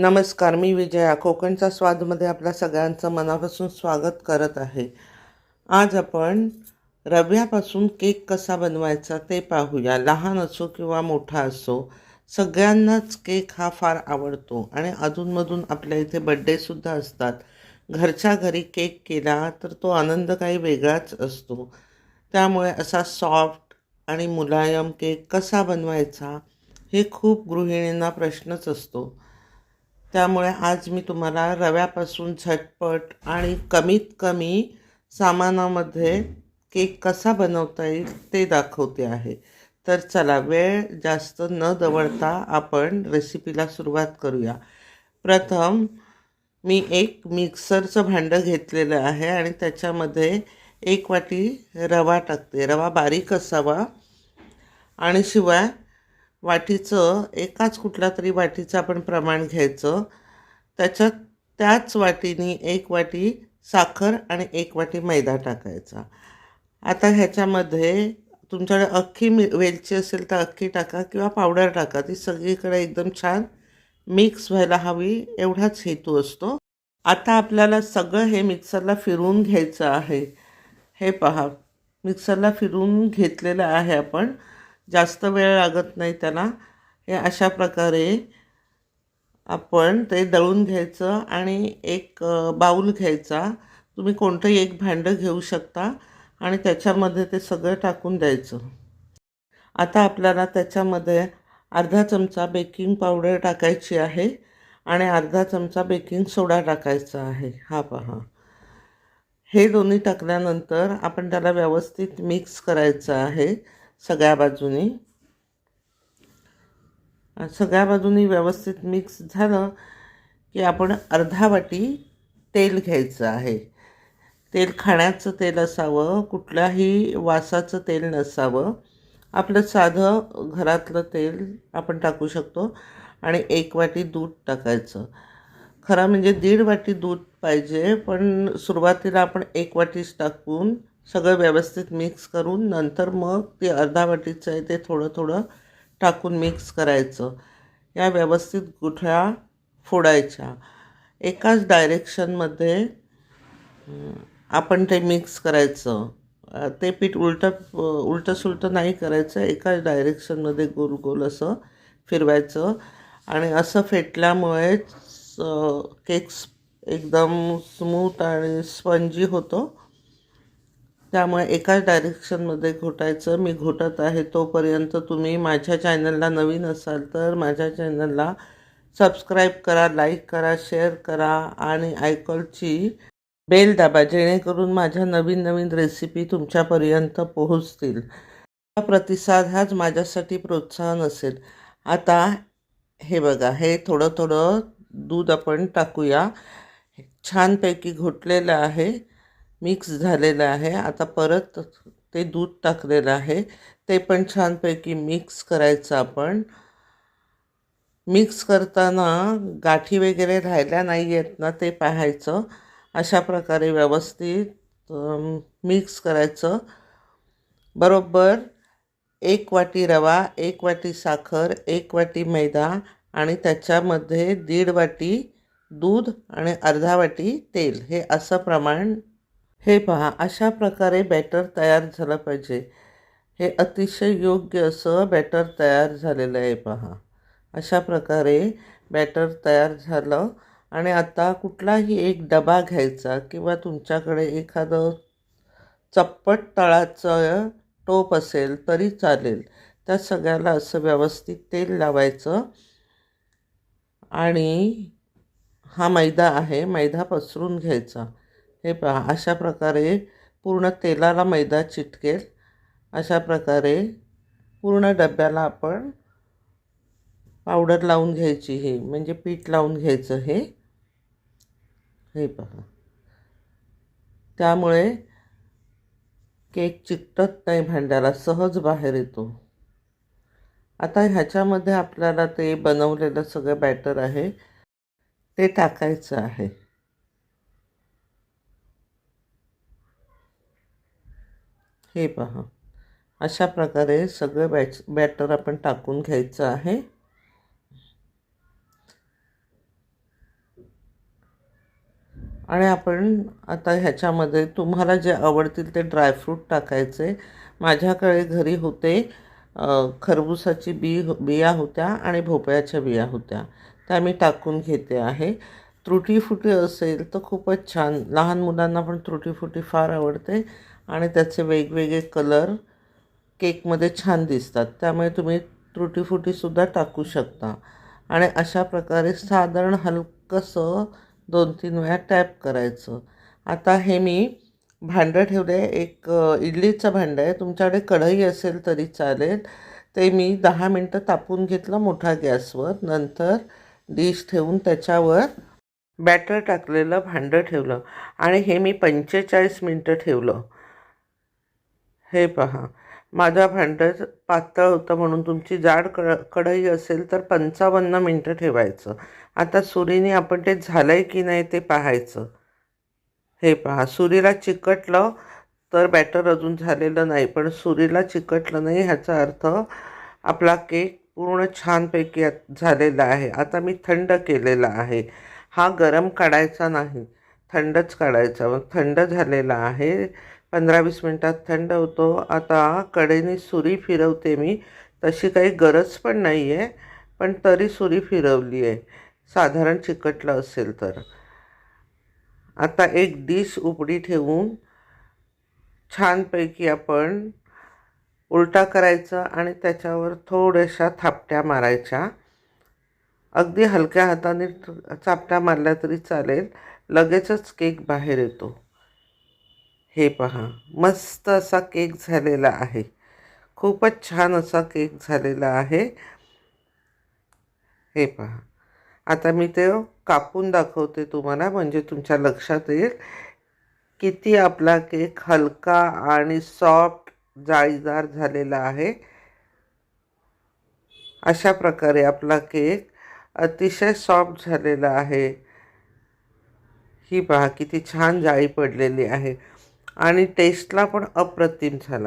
नमस्कार मी विजया. कोकणचा स्वादमध्ये आपल्या सगळ्यांचं मनापासून स्वागत करत आहे. आज आपण रव्यापासून केक कसा बनवायचा ते पाहूया. लहान असो किंवा मोठा असो सगळ्यांनाच केक हा फार आवडतो आणि अधूनमधून आपल्या इथे बड्डेसुद्धा असतात. घरच्या घरी केक केला तर तो आनंद काही वेगळाच असतो. त्यामुळे असा सॉफ्ट आणि मुलायम केक कसा बनवायचा हे खूप गृहिणींना प्रश्नच असतो. त्यामुळे आज मी तुम्हाला रव्यापासून झटपट आणि कमीत कमी सामानामध्ये केक कसा बनवता येईल ते दाखवते आहे. तर चला वेळ जास्त न दवळता आपण रेसिपीला सुरुवात करूया. प्रथम मी एक मिक्सरचं भांडं घेतलेलं आहे आणि त्याच्यामध्ये एक वाटी रवा टाकते. रवा बारीक असावा आणि शिवाय वाटीचं एकाच कुठल्या तरी वाटीचं आपण प्रमाण घ्यायचं. त्याच्यात त्याच वाटीने एक वाटी साखर आणि एक वाटी मैदा टाकायचा. आता ह्याच्यामध्ये तुमच्याकडे अख्खी मि वेलची असेल तर अख्खी टाका किंवा पावडर टाका. ती सगळीकडे एकदम छान मिक्स व्हायला हवी एवढाच हेतू असतो. आता आपल्याला सगळं हे मिक्सरला फिरवून घ्यायचं आहे. हे पहा मिक्सरला फिरवून घेतलेलं आहे आपण. जास्त वेळ लागत नाही त्याला. हे अशा प्रकारे आपण ते दळून घ्यायचं आणि एक बाऊल घ्यायचा. तुम्ही कोणतंही एक भांडं घेऊ शकता आणि त्याच्यामध्ये ते सगळं टाकून द्यायचं. आता आपल्याला त्याच्यामध्ये अर्धा चमचा बेकिंग पावडर टाकायची आहे आणि अर्धा चमचा बेकिंग सोडा टाकायचा आहे. हा पहा. हे दोन्ही टाकल्यानंतर आपण त्याला व्यवस्थित मिक्स करायचं आहे. सगळ्या बाजूने. सगळ्या बाजूनी व्यवस्थित मिक्स झालं की आपण अर्धा वाटी तेल घ्यायचं आहे. तेल खाण्याचं तेल असावं कुठल्याही वासाचं तेल नसावं. आपलं साधं घरातलं तेल आपण टाकू शकतो आणि एक वाटी दूध टाकायचं. खरं म्हणजे दीड वाटी दूध पाहिजे पण सुरुवातीला आपण एक वाटीच टाकून सगळं व्यवस्थित मिक्स करून नंतर मग ते अर्धा वाटीचं आहे ते थोडं थोडं टाकून मिक्स करायचं. या व्यवस्थित गुठळ्या फोडायच्या. एकाच डायरेक्शनमध्ये आपण ते मिक्स करायचं. ते पीठ उलटं उलटं सुलटं नाही करायचं. एकाच डायरेक्शनमध्ये गोल गोल असं फिरवायचं. आणि असं फेटल्यामुळेच केक्स एकदम स्मूथ आणि स्पंजी होतो. त्यामुळे एकाच डायरेक्शनमध्ये घोटायचं मी घोटत आहे तोपर्यंत तुम्ही माझ्या चॅनलला नवीन असाल तर माझ्या चॅनलला सबस्क्राईब करा लाईक करा शेअर करा आणि आयकॉलची बेल दाबा जेणेकरून माझ्या नवीन नवीन रेसिपी तुमच्यापर्यंत पोहोचतील. हा प्रतिसाद हाच माझ्यासाठी प्रोत्साहन असेल. आता हे बघा हे थोडं थोडं दूध आपण टाकूया. छानपैकी घोटलेलं आहे. मिक्स झालेलं आहे. आता परत ते दूध टाकलेलं आहे. ते पण छानपैकी मिक्स करायचं आपण. मिक्स करताना गाठी वगैरे राहिल्या नाही आहेत ना ते पाहायचं. अशा प्रकारे व्यवस्थित मिक्स करायचं. बरोबर एक वाटी रवा एक वाटी साखर एक वाटी मैदा आणि त्याच्यामध्ये दीड वाटी दूध आणि अर्धा वाटी तेल. हे असं प्रमाण हे पहा अशा प्रकारे बॅटर तयार झालं पाहिजे. हे अतिशय योग्य असं बॅटर तयार झालेलं आहे पहा. अशा प्रकारे बॅटर तयार झालं आणि आता कुठलाही एक डबा घ्यायचा किंवा तुमच्याकडे एखादं चप्पट तळाचं टोप असेल तरी चालेल. त्या सगळ्याला असं व्यवस्थित तेल लावायचं आणि हा मैदा आहे मैदा पसरून घ्यायचा. हे पहा अशा प्रकारे पूर्ण तेलाला मैदा चिटकेल. अशा प्रकारे पूर्ण डब्याला आपण पावडर लावून घ्यायची हे म्हणजे पीठ लावून घ्यायचं हे. हे पहा. त्यामुळे केक चिकटत नाही भांड्याला सहज बाहेर येतो. आता ह्याच्यामध्ये आपल्याला ते बनवलेलं सगळं बॅटर आहे ते टाकायचं आहे. हे पहा. अशा प्रकारे सगळं बॅच बॅटर आपण टाकून घ्यायचं आहे. आणि आपण आता ह्याच्यामध्ये तुम्हाला जे आवडतील ते ड्रायफ्रूट टाकायचे. माझ्याकडे घरी होते खरबुसाची बी बिया होत्या आणि भोपळ्याच्या बिया होत्या. त्या मी टाकून घेते आहे. त्रुटीफुटी असेल तर खूपच छान. लहान मुलांना पण त्रुटीफुटी फार आवडते. आणि त्याचे वेगवेगळे कलर केकमध्ये छान दिसतात. त्यामुळे तुम्ही त्रुटीफुटीसुद्धा टाकू शकता. आणि अशा प्रकारे साधारण हलकंसं दोन तीन वेळा टॅप करायचं. आता हे मी भांडं ठेवलं. आहे एक इडलीचं भांडं आहे. तुमच्याकडे कढई असेल तरी चालेल. ते मी दहा मिनटं तापून घेतलं मोठ्या गॅसवर. नंतर डिश ठेवून त्याच्यावर बॅटर टाकलेलं भांडं ठेवलं. आणि हे मी पंचेचाळीस मिनटं ठेवलं. हे पहा. माझा भांडं पातळ होतं म्हणून तुमची जाड कड कढई असेल तर पंचावन्न मिनटं ठेवायचं. आता सुरीने आपण ते झालं आहे की नाही ते पाहायचं. हे पहा सुरीला चिकटलं तर बॅटर अजून झालेलं नाही पण सुरीला चिकटलं नाही ह्याचा अर्थ आपला केक पूर्ण छानपैकी झालेला आहे. आता मी थंड केलेला आहे. हा गरम काढायचा नाही. थंडच काढायचा. मग थंड झालेला आहे. पंधरा वीस मिनटात थंड होतो. आता कडेने सुरी फिरवते मी. तशी काही गरज पण नाही आहे पण तरी सुरी फिरवली आहे. साधारण चिकटलं असेल तर. आता एक डिश उघडी ठेवून छानपैकी आपण उलटा करायचा आणि त्याच्यावर थोड्याशा थापट्या मारायच्या. अगदी हलक्या हाताने चापट्या मारल्या तरी चालेल. लगेचच केक बाहेर येतो. हे पहा मस्त असा केक झालेला आहे. खूपच छान असा केक झालेला आहे. हे पहा आता मी ते कापून दाखवते तुम्हाला म्हणजे तुमच्या लक्षात येईल. किती आपला केक हलका आणि सॉफ्ट जाळीदार झालेला आहे. अशा प्रकारे आपला केक अतिशय सॉफ्ट झालेला आहे. ही पहा किती छान जाळी पडलेली आहे. आणि टेस्टला पण अप्रतिम झाला आहे